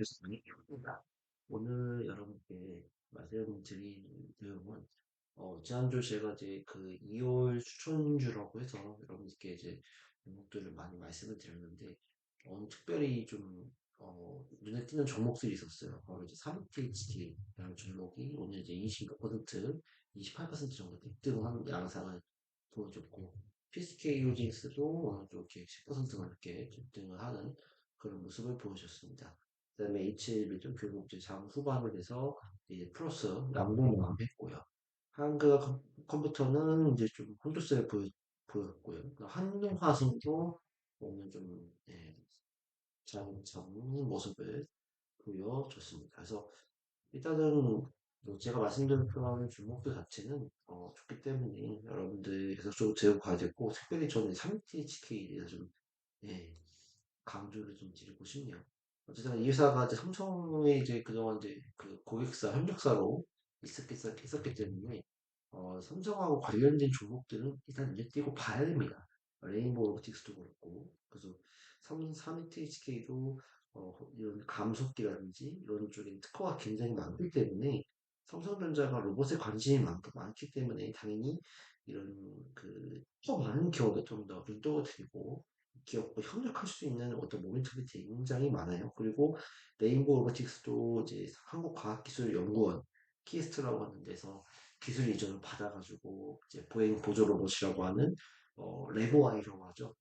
교수님입니다. 오늘 여러분께 말씀드릴 내용은 어, 지난주 제가 이제 그 2월 추천주라고 해서 여러분께 이제 종목들을 많이 말씀을 드렸는데 오늘 특별히 좀 어, 눈에 띄는 종목들이 있었어요. 바로 이제 3THT라는 종목이 오늘 이제 25%, 28% 정도 급등한 양상을 보여줬고 PSK 호징스도 오늘 좀 이렇게 10% 넘게 급등을 하는 그런 모습을 보여줬습니다. 그 다음에 H일비도 결국 이제 장 후반을 해서 이제 플러스 마무리했고요. 한글 컴- 컴퓨터는 이제 좀 혼조세를 보여, 보였고요. 한동화성도 오늘 좀 예, 장, 잡는 모습을 보여줬습니다. 그래서 일단은 뭐 제가 말씀드린 그런 종목들 자체는 어, 좋기 때문에 여러분들 계속적으로 들고 가야 되고 특별히 저는 3THK에 대해서 좀 예, 강조를 좀 드리고 싶네요. 어쨌든 이 회사가 이제 삼성의 이제 그동안 이제 그 고객사, 협력사로 있었기, 있었기 때문에 어, 삼성하고 관련된 종목들은 일단 눈에 띄고 봐야 됩니다. 레인보우 로보틱스도 그렇고 그래서 삼, 3THK도 어, 이런 감속기라든지 이런 쪽에 특허가 굉장히 많기 때문에 삼성전자가 로봇에 관심이 많, 많기 때문에 당연히 이런 그더 많은 기업에 좀더 눈독을 들이고 기업과 협력할 수 있는 어떤 모멘텀이 굉장히 많아요. 그리고 레인보우 로보틱스도 이제 한국과학기술연구원 키스트라고 하는 데서 기술 이전을 받아가지고 이제 보행 보조 로봇이라고 하는 어, 레보아이라고 하죠.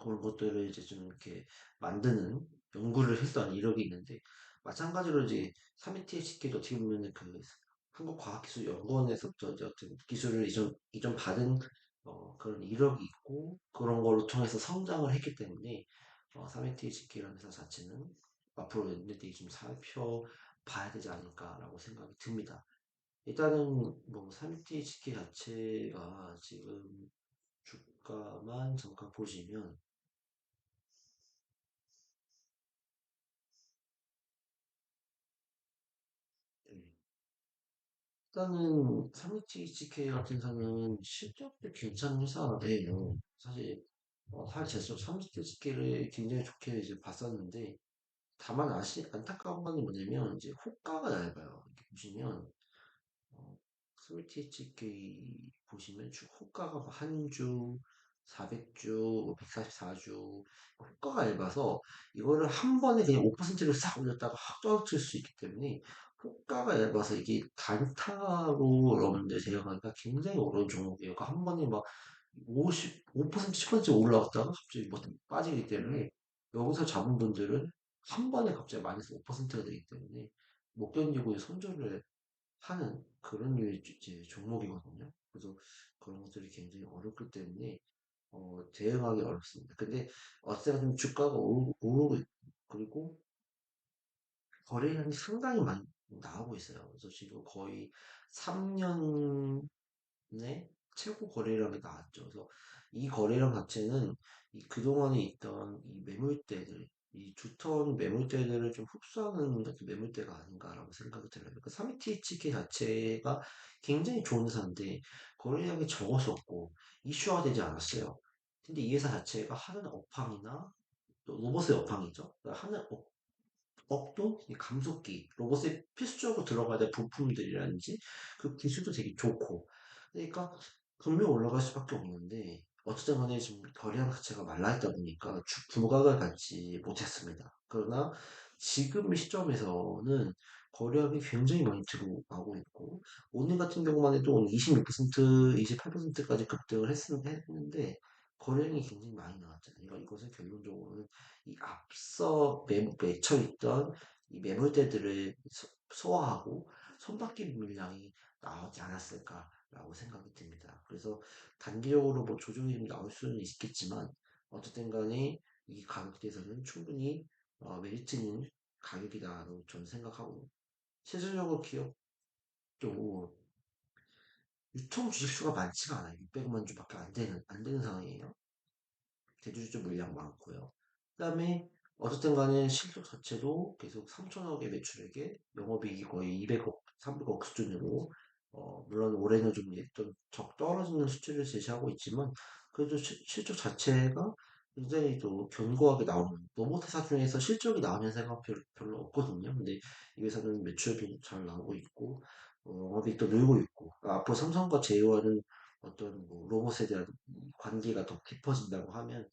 그런 것들을 이제 좀 이렇게 만드는 연구를 했던 이력이 있는데 마찬가지로 이제 3ETHK도 어떻게 보면 그 한국과학기술연구원에서부터 이제 어떤 기술을 이전 이전 받은 어, 그런 이력이 있고 그런 걸로 통해서 성장을 했기 때문에 어, 3ETHK라는 회사 자체는 앞으로 연대들이 좀 살펴봐야 되지 않을까라고 생각이 듭니다. 일단은 뭐 3ETHK 자체가 지금 주가만 잠깐 보시면 일단은 327K 같은 회사는 실적도 괜찮은 회사예요. 사실 어, 사실 제가 327K를 굉장히 좋게 이제 봤었는데 다만 아시 안타까운 건 뭐냐면 이제 호가가 얇아요. 이렇게 보시면 어, 스위치 HK 보시면 주 호가가 한 주, 400주, 144주 호가가 얇아서 이거를 한 번에 그냥 5%를 싹 올렸다가 확 떨어질 수 있기 때문에 호가가 얇아서 이게 단타로 여러분들 제어하기가 굉장히 어려운 종목이에요. 그러니까 한 번에 막 50, 5% 10% 올라갔다가 갑자기 뭐 빠지기 때문에 여기서 잡은 분들은 한 번에 갑자기 마이너스 5%가 되기 때문에 못 견디고 손절을 하는 그런 이제 종목이거든요. 그래서 그런 것들이 굉장히 어렵기 때문에 어, 대응하기 어렵습니다. 근데 어쨌든 주가가 오르고, 오르고 있고 그리고 거래량이 상당히 많이 나오고 있어요. 그래서 지금 거의 3년 내 최고 거래량이 나왔죠. 그래서 이 거래량 자체는 이 그동안에 있던 이 매물대들, 이 두터운 매물대들을 좀 흡수하는 같은 매물대가 아닌가라고 생각이 들어요. 그 3ETHK 자체가 굉장히 좋은 회사인데 거래량이 적었었고 이슈화 되지 않았어요. 근데 이 회사 자체가 하는 업황이나 또 로봇의 업황이죠. 그러니까 하는 업, 이 감속기, 로봇에 필수적으로 들어가야 될 부품들이라든지 그 기술도 되게 좋고 그러니까 분명 올라갈 수밖에 없는데 어쨌든 간에 지금 거래량 자체가 말라있다 보니까 주 부각을 갖지 못했습니다. 그러나 지금 시점에서는 거래량이 굉장히 많이 들어가고 있고 오늘 같은 경우만 해도 오늘 26%, 28%까지 급등을 했, 했는데 거래량이 굉장히 많이 나왔잖아요. 이것은 결론적으로는 이 앞서 매, 맺혀 있던 이 매물대들을 소- 소화하고 손바뀜 물량이 나오지 않았을까라고 생각이 듭니다. 그래서 단기적으로 뭐 조정이 좀 나올 수는 있겠지만 어쨌든 간에 이 가격대에서는 충분히 어, 메리트 있는 가격이다라고 저는 생각하고 실질적으로 기업 도 유통 주식수가 많지가 않아요. 600만 주밖에 안 되는 안 되는 상황이에요. 대주주 물량 많고요. 그 다음에 어쨌든 간에 실적 자체도 계속 3천억의 매출액에 영업이익이 거의 200억, 300억 수준으로 어, 물론 올해는 좀, 좀 적 떨어지는 수치를 제시하고 있지만 그래도 시- 실적 자체가 굉장히 또 견고하게 나오는 로봇 회사 중에서 실적이 나오는 회사가 별, 별로 없거든요. 근데 이 회사는 매출도 잘 나오고 있고 어, 영업이익도 늘고 있고 아, 앞으로 삼성과 제휴하는 어떤 뭐 로봇에 대한 관계가 더 깊어진다고 하면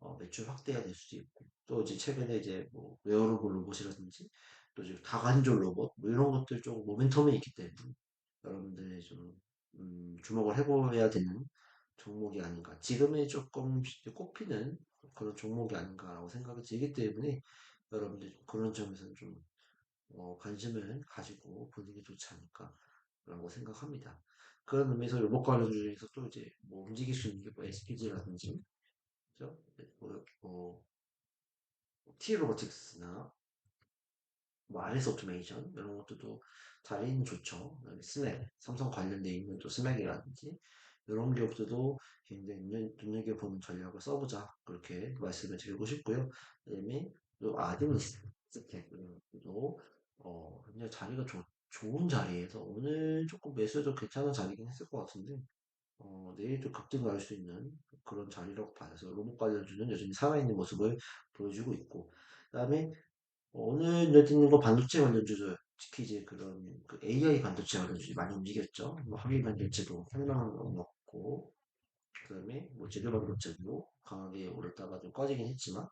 어, 매출 확대가 될 수도 있고 또 이제 최근에 이제 뭐 웨어러블 로봇이라든지 또 이제 다관절 로봇 뭐 이런 것들 좀 모멘텀이 있기 때문에 여러분들이 좀 음, 주목을 해봐야 되는 종목이 아닌가. 지금이 조금 꼽히는 그런 종목이 아닌가라고 생각이 들기 때문에 여러분들 좀 그런 점에서는 좀 어, 관심을 가지고 보는 게 좋지 않을까 라고 생각합니다. 그런 의미에서 로봇 관련 중에서 또 이제 뭐 움직일 수 있는 게 뭐 SPG라든지 그죠? 뭐, 뭐 T 로보틱스나 뭐 RS 오토메이션 이런 것들도 자리는 좋죠. 스맥, 삼성 관련돼 있는 또 스맥이라든지 이런 기업들도 굉장히 눈- 눈여겨보는 전략을 써보자 그렇게 말씀을 드리고 싶고요. 그다음에 또 아디니스 스택도 어 굉장히 자리가 좋 좋은 자리에서 오늘 조금 매수해도 괜찮은 자리긴 했을 것 같은데 어, 내일도 급등 갈 수 있는 그런 자리라고 봐서 로봇 관련주는 여전히 살아있는 모습을 보여주고 있고 그 다음에 오늘 눈에 띄는 건 반도체 관련주죠. 특히 이제 그런 그 AI 반도체 관련주들이 많이 움직였죠. 뭐 합의 반도체도 상당한 거 넣고, 그다음에 뭐 재료 반도체도 강하게 오르다가 좀 꺼지긴 했지만,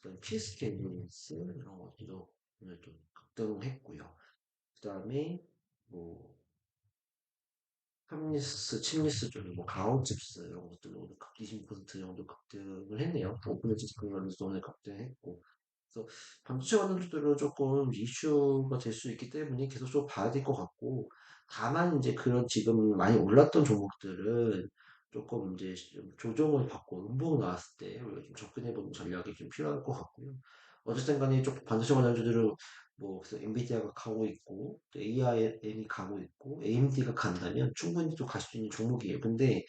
그다음에 PSKS 이런 것들도 오늘 좀 급등했고요. 그 다음에 뭐 팜리스, 칩리스 쪽에 뭐 가오칩스 이런 급20% 정도 급등을 했네요. 오픈해지스 그러면서 오늘 급등했고. 그래서 관련주들은 조금 이슈가 될 수 있기 때문에 계속 좀 봐야 될 것 같고. 다만 이제 그런 지금 많이 올랐던 종목들은 조금 이제 좀 조정을 받고 음봉 나왔을 때 우리가 좀 접근해보는 전략이 좀 필요할 것 같고요. 어쨌든 간에 조금 반도체 관련주들은 뭐 그래서 엔비디아가 가고 있고 또 ARM이 가고 있고 AMD가 간다면 충분히 또 갈 수 있는 종목이에요. 근데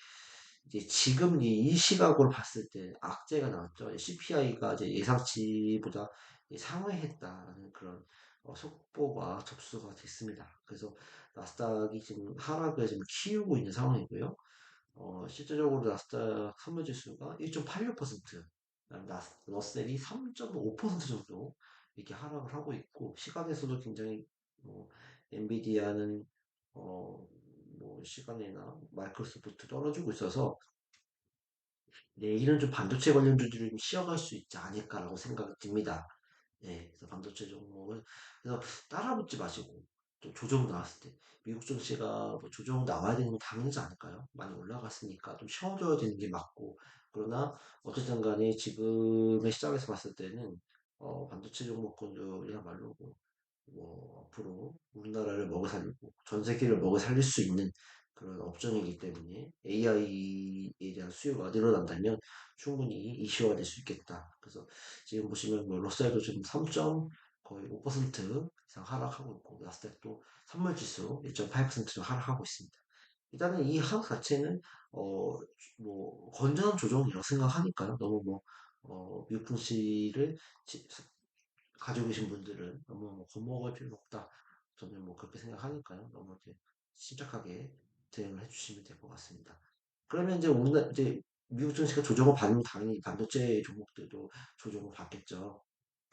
이제 지금 이, 이 시각으로 봤을 때 악재가 나왔죠. CPI가 이제 예상치보다 상회했다라는 그런 어, 속보가 접수가 됐습니다. 그래서 나스닥이 지금 하락을 지금 키우고 있는 상황이고요. 어, 실제적으로 나스닥 선물지수가 1.86%, 나스, 러셀이 3.5% 정도 이렇게 하락을 하고 있고, 시간에서도 굉장히, 뭐, 엔비디아는, 어, 뭐, 시간이나 마이크로소프트 떨어지고 있어서, 내일은 좀 반도체 관련주들이 좀 쉬어갈 수 있지 않을까라고 생각이 듭니다. 예, 그래서 반도체 종목을 그래서 따라붙지 마시고 또 조정 나왔을 때 미국 증시가 뭐 조정 나와야 되는 건 당연하지 않을까요? 많이 올라갔으니까 좀 쉬어줘야 되는 게 맞고 그러나 어쨌든 간에 지금의 시장에서 봤을 때는 어, 반도체 종목군들이야말로 뭐, 뭐 앞으로 우리나라를 먹여 살리고 전 세계를 먹여 살릴 수 있는 그런 업종이기 때문에 AI에 대한 수요가 늘어난다면 충분히 이슈화 될 수 있겠다. 그래서 지금 보시면 뭐 러셀도 지금 3점 거의 5% 이상 하락하고 있고 나스닥도 선물 지수 1.8%좀 하락하고 있습니다. 일단은 이 하락 자체는 어 뭐 건전한 조정이라고 생각하니까요. 너무 뭐 어, 지- 가지고 계신 분들은 너무 뭐 겁먹을 필요 없다. 저는 뭐 그렇게 생각하니까요. 너무 이제 침착하게 대응을 해주시면 될 것 같습니다. 그러면 이제 우리나라 이제 미국 증시가 조정을 받으면 당연히 반도체 종목들도 조정을 받겠죠.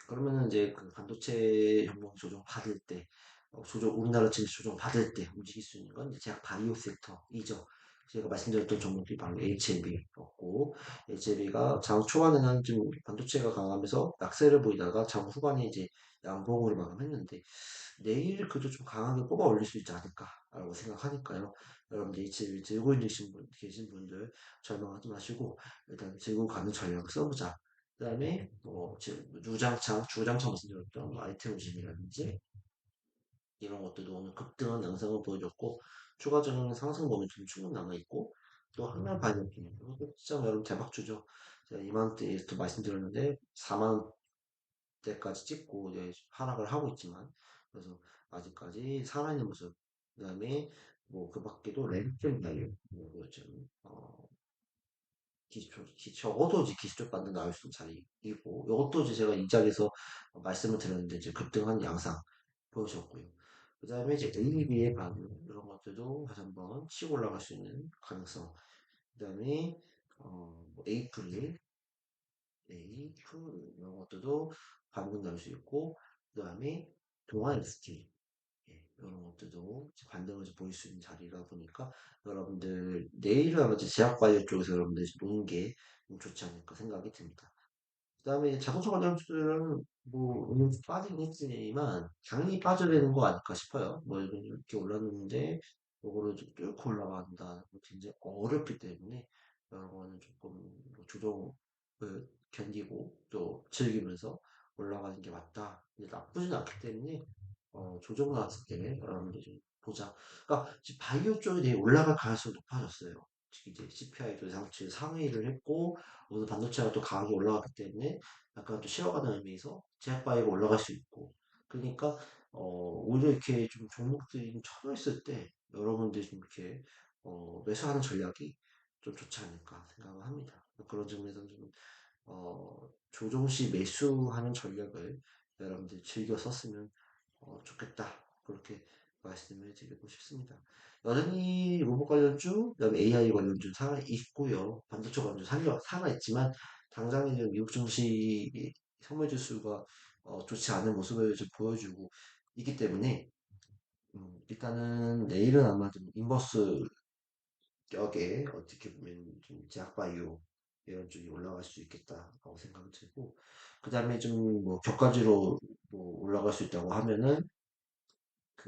그러면은 이제 그 반도체 종목 조정 받을 때, 어, 조정, 우리나라 증시 조정 받을 때 움직일 수 있는 건 이제 제약 바이오 섹터이죠. 제가 말씀드렸던 종목이 바로 HLB였고, HLB가 장 초반에는 좀 반도체가 강하면서 약세를 보이다가 장 후반에 이제 양봉으로 마감했는데, 내일 그도 좀 강하게 뽑아 올릴 수 있지 않을까라고 생각하니까요. 여러분들 HLB 들고 있는 분, 계신 분들 절망하지 마시고, 일단 들고 가는 전략을 써보자. 그 다음에 뭐 지금 누장창, 주장창 말씀드렸던 뭐 아이템 의심이라든지 이런 것들도 오늘 급등한 양상을 보여줬고 추가적인 상승 모멘텀 충분히 남아있고 또 한날 반영기 시장 여러분 대박주죠. 제가 이맘때에 또 말씀드렸는데 4만 대까지 찍고 이제 하락을 하고 있지만 그래서 아직까지 살아있는 모습 그다음에 뭐 그 밖에도 렌트 발류 뭐 요즘 어 기초, 기, 적어도 이제 기술적 반등 나올 수 있는 자리이고, 이것도 이제 제가 이 자리에서 말씀을 드렸는데, 이제 급등한 양상 보여줬고요. 그 다음에 이제 AB의 반응, 이런 것들도 다시 한번 치고 올라갈 수 있는 가능성. 그 다음에, 어, 뭐 에이프릴, A, F 이런 것들도 반등 나올 수 있고 그 다음에 동아 ST 예, 이런 것들도 반등을 좀 보일 수 있는 자리라 보니까 여러분들 내일은 아마 제약바이오 쪽에서 여러분들이 좀 노는 게 좋지 않을까 생각이 듭니다. 그 다음에 자동차 관련주들은 뭐 빠지긴 했지만 당연히 빠져야 되는 거 아닐까 싶어요. 뭐 이렇게 올랐는데 요거를 좀 뚫고 올라간다. 굉장히 어렵기 때문에 거는 조금 뭐 조정을 견디고 또 즐기면서 올라가는 게 맞다. 나쁘진 않기 때문에 어, 조정 나왔을 때 여러분들 좀 보자. 그러니까 바이오 쪽이 되게 올라갈 가능성이 높아졌어요. 이제 CPI도 예상치 상회를 했고 오늘 반도체가 또 강하게 올라갔기 때문에 약간 또 쉬어가는 의미에서 제약바이오가 올라갈 수 있고 그러니까 어, 오히려 이렇게 좀 종목들이 좀 쳐져 있을 때 여러분들이 좀 이렇게 어, 매수하는 전략이 좀 좋지 않을까 생각을 합니다. 그런 점에서는 좀 어, 조정시 매수하는 전략을 여러분들이 즐겨 썼으면 어, 좋겠다. 그렇게 말씀을 드리고 싶습니다. 여전히 로봇 관련주, 그다음에 AI 관련주 살아 있고요. 반도체 관련주 살려 살아 있지만 당장에 지금 미국 증시 선물 지수가 어, 좋지 않은 모습을 좀 보여주고 있기 때문에 음, 일단은 내일은 아마 좀 인버스 격에 어떻게 보면 좀 제약바이오 이런 쪽이 올라갈 수 있겠다라고 생각이 들고 그 다음에 좀 뭐 격가지로 뭐 올라갈 수 있다고 하면은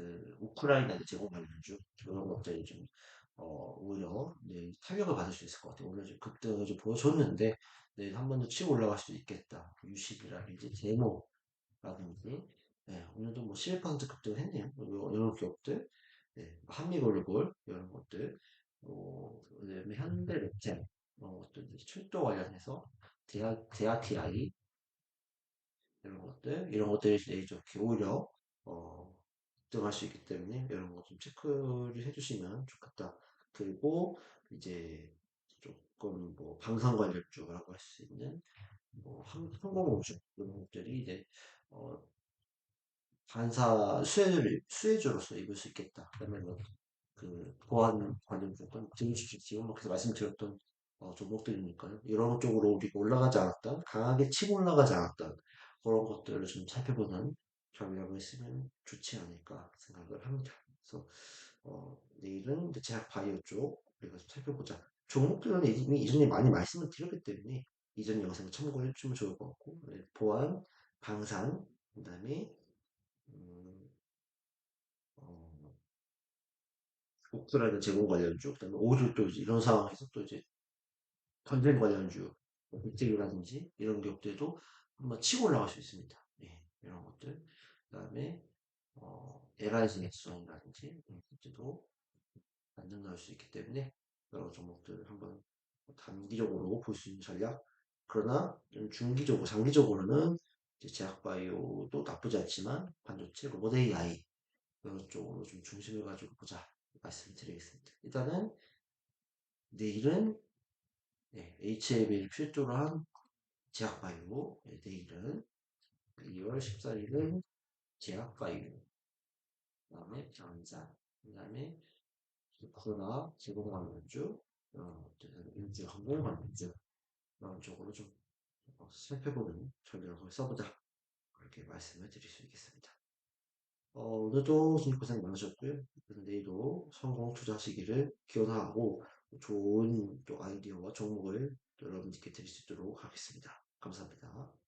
그 우크라이나 제공 관련주 이런 것들이 좀 어, 오히려 네, 타격을 받을 수 있을 것 같아요. 좀 급등을 좀 보여줬는데 내일 한번 더 치고 올라갈 수도 있겠다. 유식이라든지 제모라든지 네, 오늘도 뭐 11% 급등을 했네요. 뭐 이런 기업들 네, 한미글로벌 이런 것들 뭐 그다음에 현대레템 이런 것들 출도 관련해서 대아 대아티아이 이런 것들 이런 것들이 이제 이렇게 오히려 어, 등할 수 있기 때문에 이런 거 좀 체크를 해주시면 좋겠다. 그리고 이제 조금 뭐 방산 관련주라고 할 수 있는 뭐 항- 항공우주 이런 것들이 이제 어 반사 수혜를 수혜주로서 입을 수 있겠다. 그다음에 뭐그 보안 관련주건 증시 지금 뭐 계속 말씀드렸던 어, 종목들이니까요. 이런 쪽으로 우리가 올라가지 않았던 강하게 치고 올라가지 않았던 그런 것들을 좀 살펴보는 전략을 쓰면 좋지 않을까 생각을 합니다. 그래서 어, 내일은 제약 바이오 쪽 우리가 좀 살펴보자. 종목들은 이미 이전에 많이 말씀을 드렸기 때문에 이전 영상을 참고해 주시면 좋을 것 같고 네, 보안, 방산, 그다음에 음, 어, 우크라이나 제공 관련주, 그다음에 오류 또 이런 상황에서 또 이제 전쟁 관련주, 뭐 백제기라든지 이런 기업들도 한번 치고 올라갈 수 있습니다. 예, 이런 것들. 그 다음에 어, LIG 넥슨이라든지 이런 것들도 반등 나올 수 있기 때문에 여러 종목들 한번 단기적으로 볼 수 있는 전략. 그러나 좀 중기적으로, 장기적으로는 제약바이오도 나쁘지 않지만 반도체, 로봇 AI 이런 쪽으로 좀 중심을 가지고 보자 말씀드리겠습니다. 일단은 내일은 네, HLB를 필두로 한 제약바이오, 네, 내일은 2월 14일은 제약바이오, 그 다음에 병자, 그 다음에 코로나 제공관련주, 어, 인지 항공관련주 이런 쪽으로 좀 살펴보는 전략을 써보자 그렇게 말씀을 드릴 수 있겠습니다. 어, 오늘도 고생 많으셨고요. 내일도 성공 투자하시기를 기원하고 좋은 또 아이디어와 종목을 여러분께 드릴 수 있도록 하겠습니다. 감사합니다.